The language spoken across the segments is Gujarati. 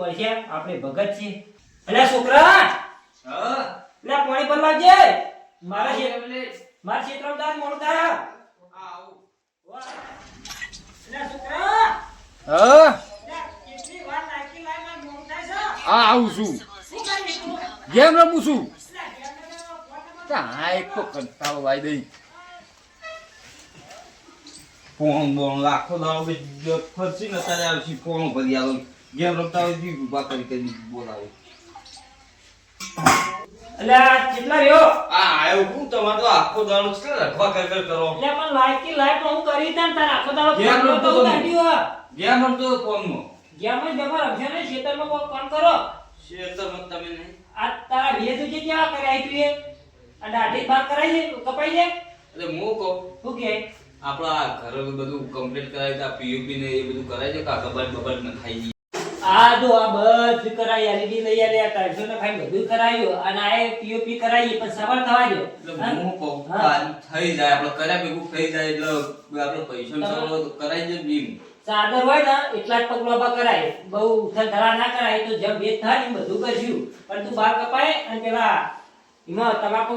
પડશે આપણે ભગત છે અલ્યા છોકરા! હા. અલ્યા પાણી પર લાગજે મારા મારા ક્ષેત્રમાં તાર મોડું થાય વાહ. અલ્યા છોકરા! હા? અલ્યા કેટલી વાર નાખી લાય મારે મોડું થાય છે. હા આવું છું. શું કરી તું? ગેમ રમું છું. હા એક તો કંટાળો ભાઈ દઈ ફોન બોન લાખો દાવ ખર્ચી ને તારે આવશે ફોન ભરી આલો. ગેમ રમતા હોય બી ઊભા કરી કરી બોલાવે અલ્યા કેટલા રહ્યો આ આયો હું તમારે તો આખો દાડો છે રખવા કર કર કરો એટલે પણ લાઈક કી લાઈક હું કરી દે તાર આખો દાડો ગેમ રમતો તો તો કાઢ્યો ગેમ રમતો ફોનમાં ગેમ જ બેમાર રમશે ને શેતરમાં કોણ કરો શેતર મત તમે નહીં આ તારા વેદ જે કેવા કરાય તું એ આ દાઢી ભાગ કરાય છે કપાઈ છે એટલે હું કહું શું કે આપણા આ ઘર બધું કમ્પ્લીટ કરાય છે પીયુપી ને એ બધું કરાય છે કાકા કબાટ બબાટ ન ખાઈ આ જો આ બધું કરાય એલઈડી લઈ આલ્યા ટાઈસો ને ખાઈ બધું કરાયું અને આ પીઓપી કરાવી પણ સવાર થવા દો હું? કહું થઈ જાય આપણે કર્યા ભેગું થઈ જાય એટલે આપણે પૈસા સવાર કરાય છે બીમ. ચાદર હોય ને એટલા જ પગલોબા કરાય. બહુ ઉથલ ધરા ના કરાય તો જેમ વેદ થાય ને બધું કરશું. પણ તું બાર કપાય અને પેલા એમાં તમાકુ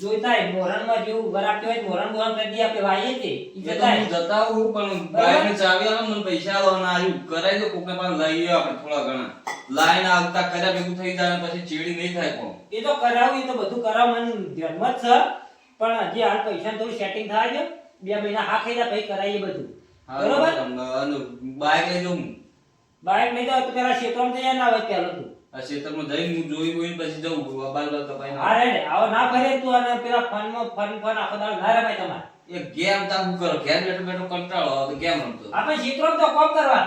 જોઈતા હોય મોરણમાં જેવું વરાપતી હોય તો મોરણ કરી દે આપણે વાઈએ તે ઈ એ તો જતાય. હું જતા હું પણ. બાઈકની ચાવી આવે મને પૈસા આવવાના આવ્યું કરાય તો કોકને પાસે લઈએ આપણે થોડા ઘણા. લાઈન આવતા કર્યા ભેગું થઈ જાય પછી ચીડી નહીં થાય પણ એ તો કરાવું એ તો બધું કરાવ મને ધ્યાનમાં જ છે. પણ હજી હાલ પૈસા થોડું સેટિંગ થાય છે. બે મહિના હા ખાઈ જાય પછી કરાવીએ બધું. બરોબર? બાઈક લઈ જાઉં બાઈક નહીં તો પેલા ક્ષેત્રમાં જઈ ના આવે પેલો તું. આ ખેતરમાં જઈને હું જોઈ હોય પછી જઉં બાલ બાલ કપાઈને હા રે આવો ના કરે તું અને પેલા ફનમાં ફોન ફોન આખો દાડો ના રમાય તમારે. એ ગેમ તા હું કરો? ઘેર બેઠો બેઠો કંટાળો આવે તો ગેમ રમતો. આપણે ક્ષેત્રમાં તો કોમ કરવા.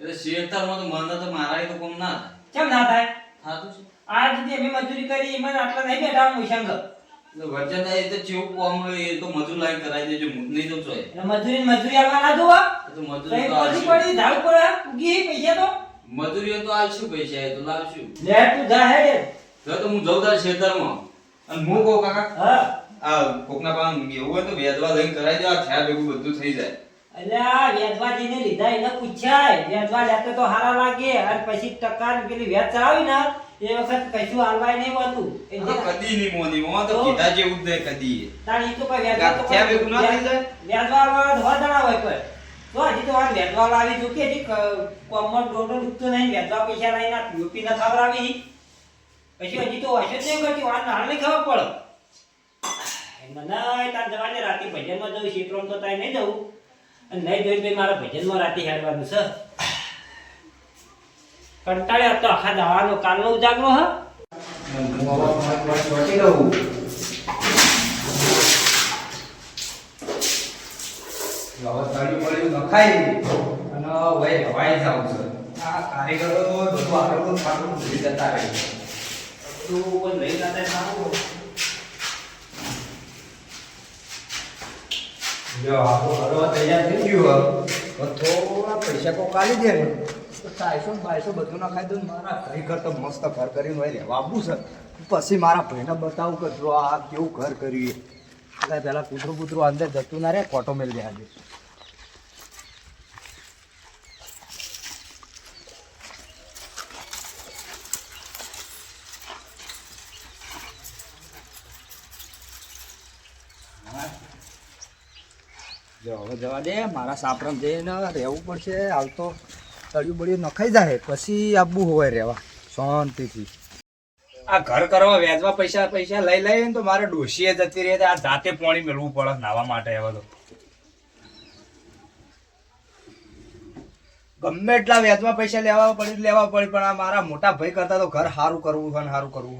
એટલે શેતારમાં તો મને તો મારાય તો કોમ ના કેમ ના થાય? થાતું છે. આજ રીતે અમે મજૂરી કરી એમાં આટલા નહીં બેઠા હું સંગ થાય એ તો ચેવું કોમ એ તો મજૂર લાઈન કરાવી દેજો હું નહીં તો ચોય એટલે મજૂરી મજૂરી આવવા ના દો તો મજૂરી પડી ધાડ પડે ઉગી પૈસા તો. મજૂરીઓ તો આવશું પૈસા તો લાવશું લે તું જા હેડે તો તો હું જઉં તાર ખેતરમાં. અને હું કહું કાકા હા. આ કોકના પાન એવું હોય તો વેદવા લઈને કરાવી દેવા થયા ભેગું બધું થઈ જાય. એટલે આ વેચવાજીને લીધા એને પૂછાય. વેદવા લેતો તો હારા લાગે. અને પછી ટકા પેલી વેચ ચડાવી ને એ વખત કશું હાલવાય નહીં હોતું. એ આ તો જે- કદી નહીં મોની મોં તો. કીધા જેવું જ નહીં કદી તાણ એ તો કોઈ વેદવા તો ત્યાં ભેગું ના થઈ જાય? વેચવા ધોવા દણા હોય કોઈ. તો હજી તો આ વેચવા લાવી ચૂકી હજી કોમન કોમમાં દોડો નહીં વેચવા પૈસા લઈને આ યુપી ના ખવડાવી પછી હજી તો હશે જ નહીં કરતી વાત નાળ નહીં ખબર પડે. મને તાર જવાને રાતે ભજનમાં જવું શીતળોમ તો તારે નહીં જવું. અને નહીં જોઈ ભાઈ મારા ભજનમાં રાતે હેડવાનું છે. કંટાળ્યા તો આખા દાવાનો કાલનો ઉજાગરો, હા? તું કોઈ લઈ જતા સારું જો આપણો ભરવા તૈયાર થઈ ગયું હવે થોડા પૈસા કોક કાઢી દે ને. ચારસો બારસો બધું ના ખાઈ દઉં મારા ઘર તો મસ્ત ઘર કરીને હોય રહેવા છે. પછી મારા ભાઈને બતાવું કે જો આ કેવું ઘર કર્યું એટલે પેલા કૂતરું કૂતરું અંદર જતું ના રહે કોટો મેળ દે આજે જો, હવે જવા દે, મારા સાપરામ જઈને રહેવું પડશે, હાલ તો તળિયું બળિયું નખાઈ જાય, પછી આવવું હોય રહેવા, શાંતિથી. આ ઘર કરવા વ્યાજમાં પૈસા પૈસા લઈ લઈ તો મારે ડોશીએ જતી રહી આ જાતે પાણી મેળવું પડે નાવા માટે હવે તો. ગમે એટલા વ્યાજમાં પૈસા લેવા પડી લેવા પડે, પણ આ મારા મોટા ભાઈ કરતા તો ઘર સારું કરવું છે ને સારું કરવું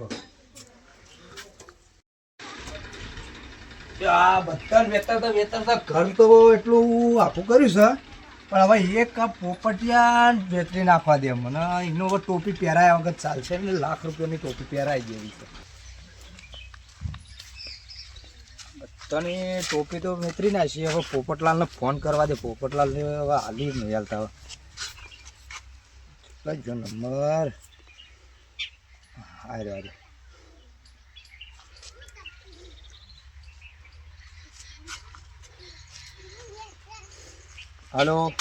આ બધા વેતર તો વેતર તો ઘર તો એટલું આખું કર્યું છે. પણ હવે એક આ પોપટિયા વેતરી નાખવા દે મને. એનો ટોપી પહેરાય વખત ચાલશે ને, લાખ રૂપિયાની ટોપી પહેરાઈ જેવી છે. બધાની ટોપી તો વેતરી નાખી. હવે પોપટલાલને ફોન કરવા દે. પોપટલાલને હવે હાલી નહીં હાલતા હવે. નંબર આરે આરે હલો.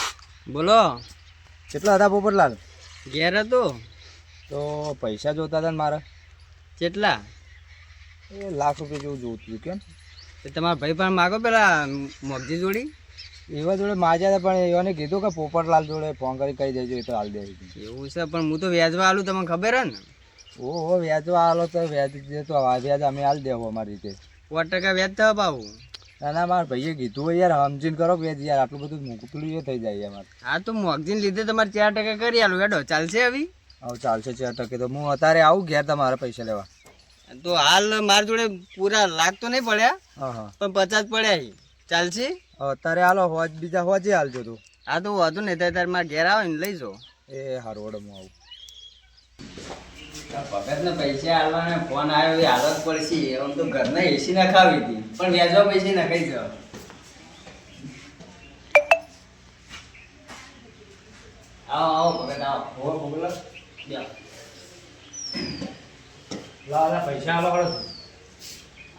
બોલો. કેટલા હતા પોપટલાલ? ઘેર હતો. તો પૈસા જોતા હતા ને મારે? કેટલા? એ લાખ રૂપિયા જેવું જોતું કેમ? તો તમારા ભાઈ પણ માગો પેલા મોગજી જોડી? એવા જોડે માજ્યા હતા પણ એવાને કીધું કે પોપટલાલ જોડે ફોન કરી કહી દેજો એ તો હાલ દે એવું છે પણ હું તો વ્યાજવા આલું તમને ખબર હે ને? ઓહો વ્યાજવા આલો તો વ્યાજ દે તો વ્યાજ અમે હાલ દેવું અમારી રીતે. સો ટકા વ્યાજ થવા પાવું ના ના મારા ભાઈએ કીધું હોય યાર સમજીને કરો કે યાર આટલું બધું મોકલું એ થઈ જાય યાર. હા તો મોગજીને લીધે તમારે ચાર ટકા કરી આલું. હેડો ચાલશે હવે? હા ચાલશે ચાર ટકે તો. હું અત્યારે આવું ઘેર તમારે પૈસા લેવા. તો હાલ મારા જોડે પૂરા લાખ તો નહીં પડ્યા હા હા. પણ પચાસ પડ્યા. ચાલશે? અત્યારે હાલો હોજ બીજા હોજે હાલજો તું. હા તો વાંધો નહીં ત્યારે તારે મારા ઘેર આવે ને લઈ જાઓ. એ હારું હું આવું. ભગતને પૈસા આલવાને ફોન આવ્યો એ હાલત પડશે. એમ તો ઘરના એસી નખાવી હતી. પણ વ્યાજવા પૈસા નખાઈ જાવ. આવો આવો ભગત આવો. બેહો. લા પૈસા હાલો વડો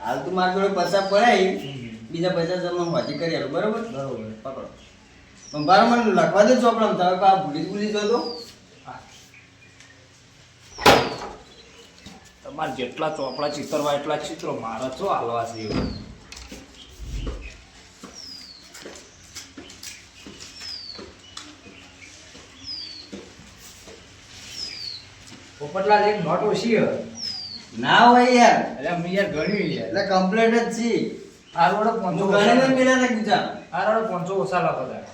હાલ તો મારા જોડે પૈસા પડે બીજા પૈસા જમા વાજી કરી આલો બરોબર? બરોબર. પકડો. પણ બાર મને લખવા દે ચોપડા તમે ભૂલી જ ભૂલી જતો તમારે જેટલા ચોપડા ચિતરવા એટલા ચિત્રો. મારા શું હાલવા છે? પોપટલાલ એક નોટ ઓછી ના હોય યાર. એટલે અમે યાર ગણ્યું યાર. એટલે કમ્પ્લેટ જ છે. હાલ વડો હું પાંચસો ગણીને ઓછા પેલા લખી જા હાલ વડો ઓછા લાગો તારે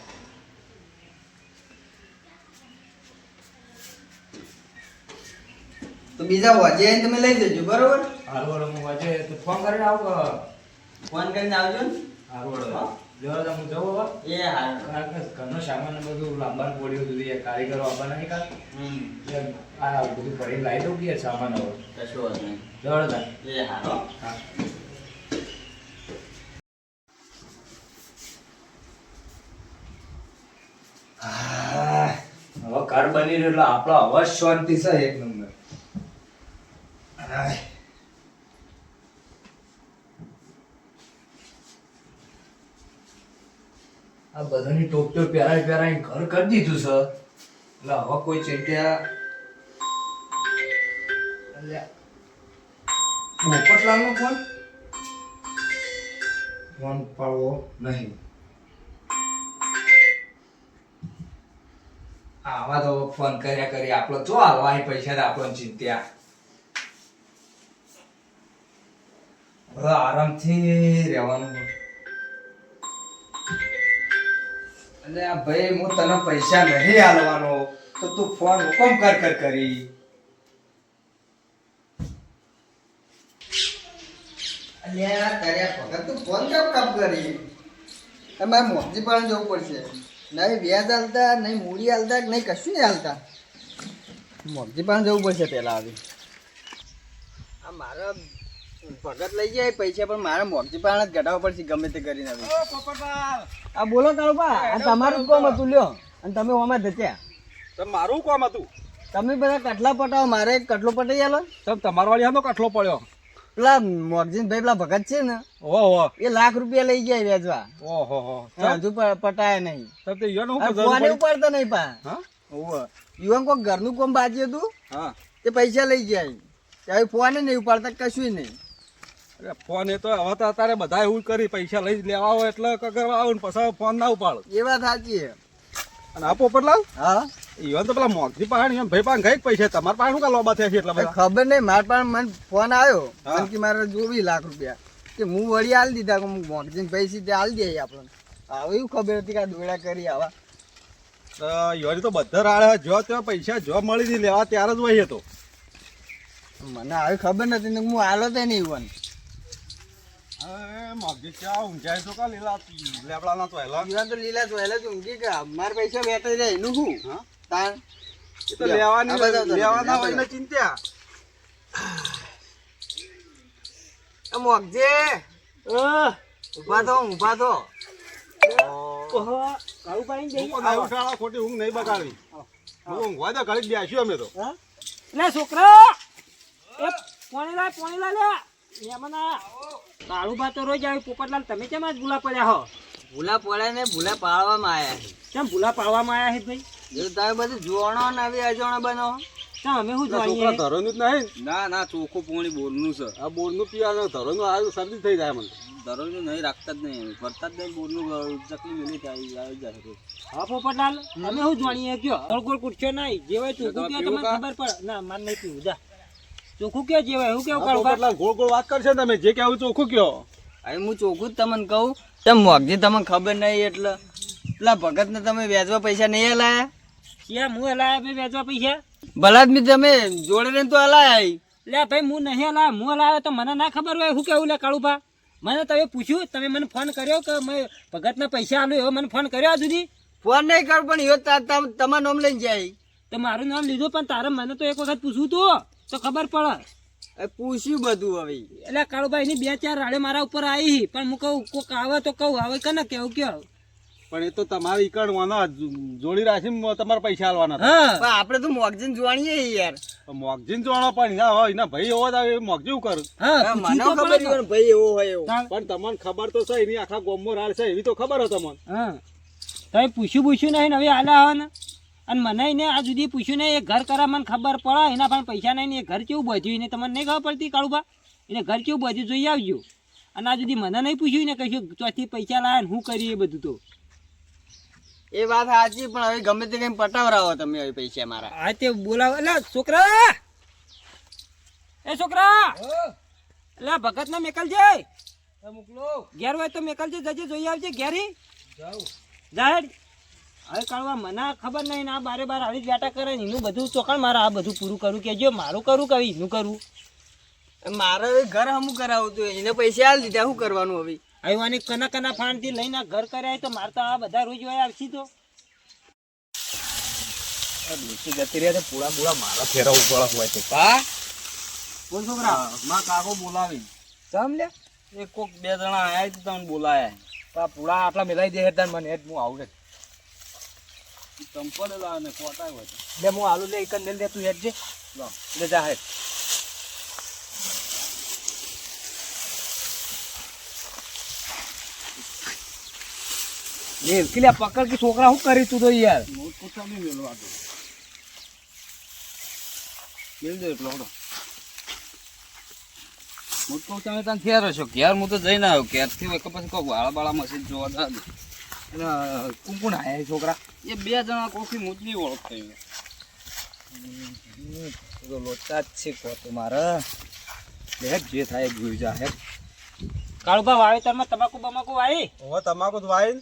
તો બીજા વાજે આવીને તમે લઈ જજો બરોબર? હારું વડો હું વાજે તો ફોન કરીને આવું ફોન કરીને આવજો ને? હારું જવા દે હું જવું હવે? એ હાલ કારણ ઘરનો સામાન બધું લાંબાનું પડ્યું હતું એ કારીગરો આવવાના નહીં કાલ આ બધું ભરીને લાવી દઉં કે સામાન હવે? કશું વાત નહીં. દે એ હારો. હા. હવે ઘર બની રહ્યું એટલે આપણો અવાજ શાંતિ છે એક નંબર આહ. આ બધાની ટોપીઓ પહેરાઈ પહેરાઈ ઘર કરી દીધું છે. એટલે હવે કોઈ ચિંતા અલ્યા. પોપટલાલનો ફોન ફોન પાડવો નહીં. આવા તો ફોન કર્યા કરી. આપણો જો હાલવા પૈસા આપણો ચિંત્યા હવે આરામથી રહેવાનું. એટલે આ ભાઈ, હું તને પૈસા નહીં આલવાનો, તો તું ફોન હુકમ કર કર કરી. અલ્યા કર્યા ભગત તું ફોન કેમ કામ કરી? તમારે મોજી પણ જવું પડશે. નહીં વ્યાજ હાલતા નહીં મૂડી હાલતા નહીં કશું નહીં હાલતા મોગજી પણ જવું પડશે પહેલા આ મારા ભગત લઈ જાય પૈસા પણ મારા મોગજી પાણ જ ઘટાડવા પડશે ગમે તે કરીને આવી. આ બોલો કાળુબા આ તમારું કોમ હતું લ્યો. અને તમે ઓમાં ધચ્યા તો મારું કોમ હતું? તમે બધા કટલા પટાવો મારે કટલો પટાઈ આલો. તમ તમારા વાળી હાનો કટલો પડ્યો. પેલા મોગજીન ભાઈ પેલા ભગત છે ને ઓહો એ લાખ રૂપિયા લઈ ગયા વેચવા. ઓહો હો હા, હજુ પટાયા નહીં. તો તે જરૂર ઉપાડતા નહીં પા. હા? યુવાન કોઈ ઘરનું કોમ બાજી હતું હા. તે પૈસા લઈ ગયા. ફોને નહીં ઉપાડતા કશું નહીં. અરે ફોન એ તો હવે તો અત્યારે બધા એવું કરી પૈસા લઈ જ લેવા હોય એટલે કરવા આવું ને પછી ફોન ના ઉપાડ. એ વાત સાચી છે. અને આપો પોપટલાલ હા. ઈવન તો પેલા મોગજી પાણી એમ ભાઈ પાસે ગઈ પૈસા તમારા પાસે શું કા લોબા થયા છે એટલે બધા? ખબર નહીં મારા પાસે મને ફોન આવ્યો. મને કે મારે જોવી લાખ રૂપિયા. કે હું વળી આલી દીધા કે હું પૈસી પૈસા તે આલી દે આપણને. આવી એવું ખબર હતી કે આ દોડા કરી આવા. તો ઈવન તો બધા રાડે જો ત્યાં પૈસા જો મળી લેવા ત્યારે જ વહી હતો મને આવી ખબર નથી હું હાલો તે નહીં યુવાન ઊભા થો ઊભા થો. ખોટી ઊંઘ નહીં બગાડવી. ઊંઘવા ઘડી બેસ્યું અમે તો. લે છોકરા! એ પોણી લાય પોણી લાય લે એમાં કાળુબા તો રોજ આવે પોપટલાલ તમે કેમ આજ ભૂલા પડ્યા હો? ભૂલા પડ્યા ને ભૂલા પાડવામાં આવ્યા છે. કેમ ભૂલા પાડવામાં આવ્યા છે ભાઈ? જો તમે બધું જોણો ને આવી અજાણો બનો. અમે શું છોકરા ધરોનું જ નહીં ના? ના ચોખ્ખું પોણી બોરનું છે. આ બોરનું પીવાનું ધરોનું આવ્યું શરદી થઈ જાય મને. ધરોનું નહીં રાખતા જ નહીં ફરતા જ નહીં બોરનું ચકલી મેલી આવી આવી જાય હા પોપટલાલ અમે શું જાણીએ કયો? ગોળ ગોળ કુટશો નહીં. જેવાય ચોખ્ખું તમને ખબર પડે. ના માન નહીં પીવું જા. ચોખ્ખું કયો જેવાય હું કેવું કરું કાળુભા ગોળ ગોળ વાત કરશે તમે જે કહેવું ચોખ્ખું કયો હવે હું ચોખ્ખું જ તમને કહું તમે મોગજી તમને ખબર નહીં એટલે? પેલા ભગત ને તમે વેચવા પૈસા નહીં હલાયા? ક્યાં હું હલાયા ભાઈ વેચવા પૈસા? ભલા જ તમે જોડે રહીને તો હલાયા લે ભાઈ હું નહીં હલાયા હું હલાયો તો મને ના ખબર હોય શું કેવું લે કાળુભા મને તમે પૂછ્યું તમે મને ફોન કર્યો કે મેં ભગતના પૈસા આલું એવો મને ફોન કર્યો સુધી? ફોન નહીં કર પણ એવો તમારું નામ લઈને જાય. તો મારું નામ લીધું પણ તારે મને તો એક વખત પૂછવું તું. તો ખબર પડે. પૂછ્યું બધું હવે. એટલે કાળુભાઈ ની બે ચાર રાડે મારા ઉપર આવી પણ હું કહું કોક આવે તો કહું આવે કે ના કેવું કયો? પણ એ તો તમારે ઈકડવાના જોડી રાખીને તમારે પૈસા આલવાના હા. પણ આપણે તો મોગજીન જોવાણીએ યાર. મોગજીન જોવાનો પણ ના હોય એના ભાઈ એવો આવે મોગજી કરું. હા હા, મને ખબર છે ભાઈ એવો હોય એવો. પણ તમને ખબર તો છે એની આખા ગોમો રાડ છે એવી તો ખબર હતો તમને. હા. તમે પૂછ્યું પૂછ્યું નહીં ને હવે આવે હો ને. અને મને એને આ સુધી પૂછ્યું ને એ ઘર કરા મને ખબર પડે એના પણ પૈસા નહીં ને એ ઘર કેવું બધ્યું? એને તમને નહીં ખબર પડતી કાળુબા? એને ઘર કેવું બધ્યું? જોઈ આવજો. અને આ સુધી મને નહીં પૂછ્યું ને કશું ચોથી પૈસા લાયા ને હું કરી એ બધું તો? એ વાત સાચી પણ હવે ગમે તે કઈ પટાવરાવો તમે હવે પૈસા મારા. આ તે બોલાવો. એટલે છોકરા! એ છોકરા! એટલે ભગત ને મેકલ છે? ઘેર હોય તો મેકલ છે જજે જોઈ આવજે ઘેરી. જાહેર હવે કાળવા મને ખબર નહીં ને આ બારે બાર આવી જ બેટા કરે ને એનું બધું ચોકણ મારે આ બધું પૂરું કરું કે જો મારું કરું કે એનું કરું? મારે ઘર હમું કરાવું તું એને પૈસા આલ દીધા શું કરવાનું હવે? હવે આની કના કના ફાંડથી લઈને ઘર કર્યા તો મારે તો આ બધા રોજ હોય આવશે તો. જતી રહ્યા પૂળા પૂળા મારા ફેરા ઉપાડા હોય છે. હા બોલ છોકરા. માં કાકો બોલાવી. ચમ લે. એ કોક બે જણા આયા તો તમને બોલાયા પૂળા આટલા મેલાઈ દે હેતાન મને હેત હું આવું ચંપલ લાવે કોટાય હોય તો. હું આલુ લે એક તું જા. કે પકડ કે છોકરા શું કરી તું તો યાર? મોટ પૂછા નહીં મેળવા દો મેળ દો એટલો હડો મોટ પૂછા તમે ત્યાં ઘેર હશો ઘેર હું તો જઈને આવ્યો. ઘેરથી પછી કોક વાળા બાળા મશીન જોવા દા દે અને કોણ કોણ આયા એ છોકરા. એ બે જણા કોફી હું જ નહીં ઓળખતો લોચા જ છે કો તો મારે. લે જે થાય જોઈ જા હેત કાળુભા વાવેતરમાં તમાકુ બમાકુ વાવી હવે તમાકુ તો વાઈન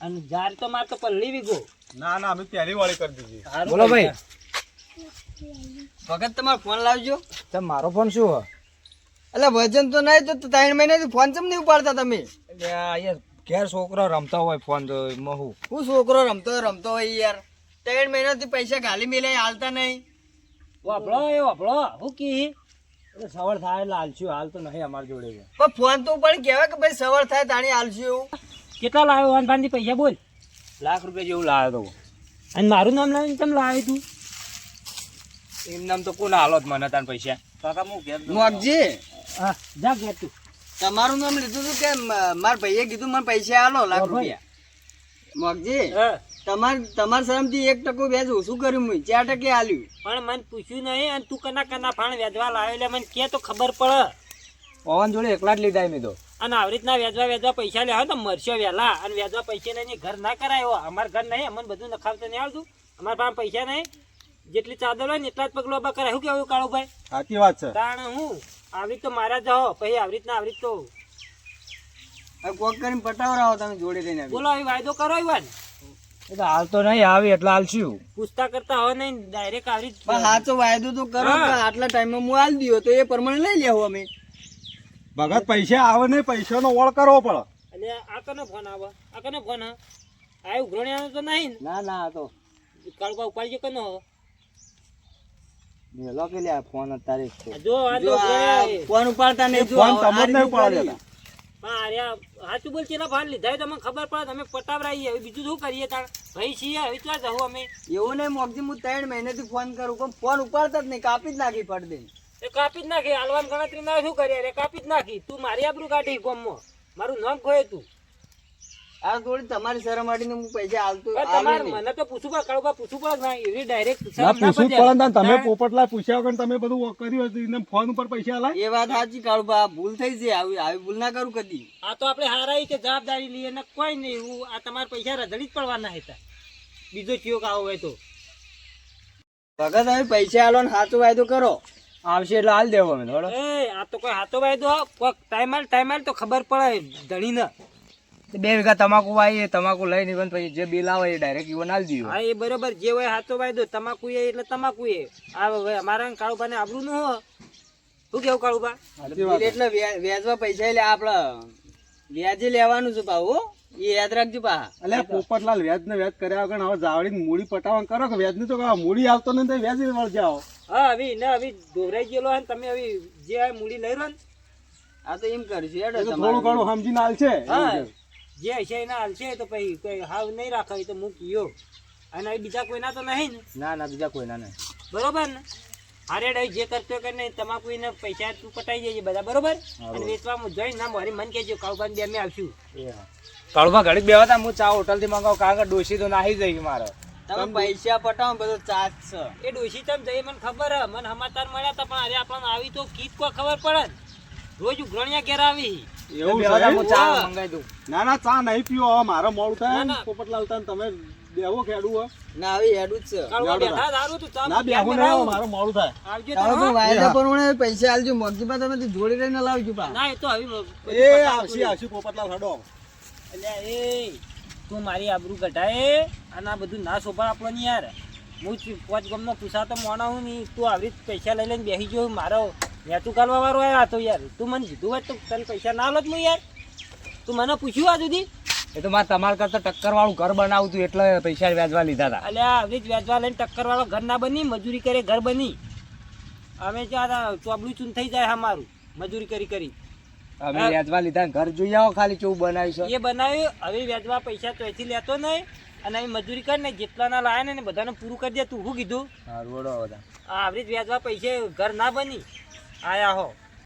અને જાર તો મારે તો પલ્લી વીગો ના ના અમે પહેલી વાળી કરી દીધી. બોલો ભાઈ. ભગત તમારો ફોન લાવજો. તમે મારો ફોન શું હે? એટલે વજન તો નહીં તો ત્રણ મહિનાથી ફોન ચમ નહીં ઉપાડતા તમે? એટલે અહીંયા ઘેર છોકરો રમતા હોય ફોન તો એમાં હું હું છોકરો રમતો રમતો હોય યાર. ત્રણ મહિનાથી પૈસા ગાલી મિલે હાલતા નહીં. વાપળો એ વાપળો હું કી? એટલે સવાર થાય એટલે હાલશું હાલ તો નહીં અમારી જોડે પણ ફોન તો પણ કહેવાય કે ભાઈ સવાર થાય તાણી હાલશું એવું. કેટલા લાવ્યો વાન ભાનથી પૈસા બોલ? લાખ રૂપિયા જેવું લાવ્યો તો. અને મારું નામ લાવીને તમે લાવ્યું તું? એમ નામ તો કોણ હાલો જ મને તાન પૈસા? કાકા હું ઘેર. મોગજી હા જા ઘેર તું. તમારું નામ લીધું હતું કે મારા ભાઈએ કીધું મને પૈસા આલો લાખ. રૂપિયા. મોગજી તમાર તમાર શરમથી એક ટકો વ્યાજ ઓછું કર્યું મેં ચાર ટકે આલ્યું. પણ મને પૂછ્યું નહીં અને તું કના કના ફાણ વેચવા લાવ્યો એટલે મને કે તો ખબર પડે. પવન જોડે એકલા જ લીધા મેં તો. અને આવી રીતના વેચવા વેચવા પૈસા લેવા તો મરશો વહેલા અને વેચવા પૈસા લઈને ઘર ના કરાય. એવો અમાર ઘર નહીં અમને બધું નખાવતા નહીં આવતું. અમારા પાસે પૈસા નહીં. જેટલી ચાદર હોય ને એટલા જ પગલો કરાય. શું કેવું કાળું ભાઈ સાચી વાત છે. કારણ હું? આવી તો મારા જાઓ પછી આવી રીતના આવી રીત તો હવે કોક કરીને પટાવરાવો તમે જોડે લઈને બોલો આવી વાયદો કરો ઈવાન. એટલે હાલ તો નહીં આવે એટલે હાલશું પૂછતા કરતા હોય નહીં ડાયરેક્ટ આવી પણ હા તો વાયદો તો કરો આટલા ટાઈમમાં હું હાલ દિયો તો એ પ્રમાણે લઈ લેવું અમે. ભગત પૈસા આવે નહીં પૈસાનો ઓળ કરવો પડે. એટલે આ કનો ફોન આવે? આ કનો ફોન હા? આ ઉઘરણિયાનો તો નહીં ના? ના તો. કાળુબા ઉપાડજો કનો મેલો કે લે ફોન અત્યારે જો આ તો ફોન ઉપાડતા નહીં ફોન આ- આ તમને જ નહીં રીતનું ઉપાડે કર્યું. હા અરે આ સાચું બોલ ચેલા ફાન લીધા તમને ખબર પડે તમે પટાવરાઈએ. હવે બીજું શું કરીએ તાણ? ભાઈ છીએ હવે ક્યાં જવું અમે? એવું નહીં મોગજી હું ત્રણ મહિનાથી ફોન કરું પણ ફોન ઉપાડતા જ નહીં કાપી જ નાખી પડ એ કાપી જ નાખી આલવાન ગણતરી ના શું કરીએ? રે કાપી જ નાખી. તું મારી આબરૂ કાઢી ગોમમાં. મારું નામ ખોય તું. આ થોડી તમારી શરમ આડીને હું પૈસા હાલતો પણ હાલું તમારે નહીં. મને તો પૂછવું પડે કાળુબા પૂછવું પડે ના એવી ડાયરેક્ટ ના પૂછવું જ તમે હા. પૂછ્યા વગર તમે બધું કર્યું હતું એને ફોન ઉપર પૈસા લાય એ વાત સાચી કાળુબા ભૂલ થઈ છે આવી આવી ભૂલ ના કરું કદી. આ તો આપણે હારા કે જવાબદારી લઈએ ને કોઈ નહીં એવું આ તમારા પૈસા રજડી જ પડવાના હતા. બીજો ચિયો કાવો હોય તો. ભગત પૈસા આલો ને સાચો વાયદો કરો. આવશે એટલે હાલ દેવો અમે થોડો એ આ તો કોઈ હાથો વાયદો કોક ટાઈમ આલ ટાઈમ આલ તો ખબર પડે ધણીને. બે વીઘા તમાકુ વાય તમાકુ લઈ ઈવન પછી જે બિલ આવે એ ડાયરેક્ટ ઈવન હાલ દીધું હા એ બરોબર. જે હોય હાથો વાયદો તમાકુ એ એટલે તમાકુ એ. આ અમારા કાળુબા ને આબરું નું હો શું કેવું કાળુબા એટલે વ્યાજમાં પૈસા એટલે આપડે વ્યાજે લેવાનું છે ભાવ એ યાદ રાખજો પા. એટલે પોપટલાલ વ્યાજ ને વ્યાજ કર્યા વગર હવે જાવડીને મૂડી પટાવવાનું કરો કે વ્યાજ તો મૂડી આવતો નહીં તો વ્યાજ વળ જાઓ. હા હવે ને હવે દોરાઈ ગયેલો હે ને તમે હવે જે મૂડી લઈ રહ્યો ને. આ તો એમ કરશું હેડો એ થોડું ઘણું સમજીને હાલ છે. હા જે હશે એના હાલશે તો પછી કોઈ હાવ નહીં રાખે તો મૂકીયો અને હવે બીજા કોઈના તો નહીં ને? ના ના બીજા કોઈના નહીં. બરોબર ને? અરે ડાઈ જે કરતો કે નહીં તમાકુ એને પૈસા તું પટાઈ જજે બધા બરોબર? અને વેચવામાં જોઈ ના મારી મન કહેજો કાળુબાન બે અમે આવશું. કાળુભા ઘડી તા હું ચા હોટલથી મંગાવું કારણ કે ડોશી તો નાહી જઈ મારે. તમે પૈસા પટાવો ને બધો ચાર્જ છે. એ ડોસી તમે જઈ મને ખબર હે મને સમાચાર મળ્યા હતા પણ અરે આપણને આવી તો કીત કોઈ ખબર પડે ને. રોજ ઉઘરણિયા ઘેર આવી. એવું છે? ચા મંગાવી દઉં. ના ના ચા નહીં પીવો હવે મારે મોડું થાય. પોપટલાલ તાન તમે બેહો ખેડું હો. ના આવી હેડું જ છે. ના બેહું મારે મોડું થાય. તારો તો વાયદા પ્રમાણે પૈસા આલજો મગજીમાં તમે તો જોડી રહીને લાવજો પા. ના એ તો પતાવી આવશે પોપટલાલ હડો. અલ્યા એ તું મારી આબરૂ કઢાય અને આ બધું ના શોભા આપણો ને યાર. હું પાંચ ગમનો પૂછાતો મોણા હું નહીં. તું આવી પૈસા લઈ લઈને બેસી ગયો મારો તું કાલવા વાળો આવ્યો હતો યાર તું મને કીધું હોય તો તને પૈસા ના લો હું યાર. તું મને પૂછ્યું આ સુધી? એ તો મારે તમારા કરતા ટક્કર વાળું ઘર તું એટલે પૈસા વ્યાજવા લીધા હતા અલ્યા હવે જ વ્યાજવા લઈને ટક્કર વાળો ઘર ના બની મજૂરી કરે ઘર બની. અમે ત્યાં ચોબડું ચૂન થઈ જાય અમારું મજૂરી કરી કરી. અમે વ્યાજવા લીધા ઘર જોઈ આવો ખાલી ચોવું બનાવીશું એ બનાવ્યું હવે વ્યાજવા પૈસા ચોથી લેતો નહીં અને અહીં મજૂરી કર ને જેટલાના લાયા ને બધાને પૂરું કરી દે તું શું કીધું? હા રોડો બધા આ આવી જ વ્યાજવા પૈસે ઘર ના બની. આયા હો.